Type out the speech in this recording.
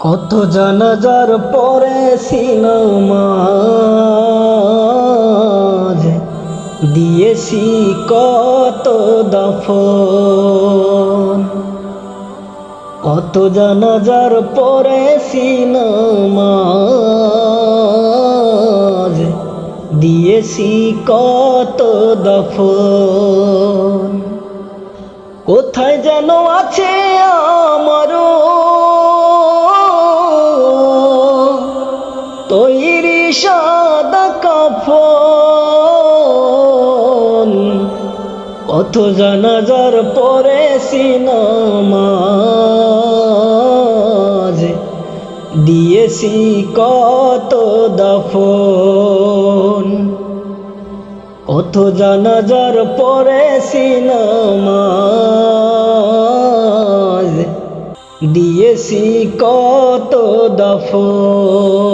কত জানাজার পরে সিনেমাজ দিয়েছি কত দফন। কত জানাজার পরে সিনেমাজ দিয়েছি কত দফন। কোথায় যেন আছে সাদা কাফন। কত জানাজার পরে সিনামাজ। দিয়েছি কত দফন। কত জানাজার পরে সিনামাজ। দিয়েছি কত দফন।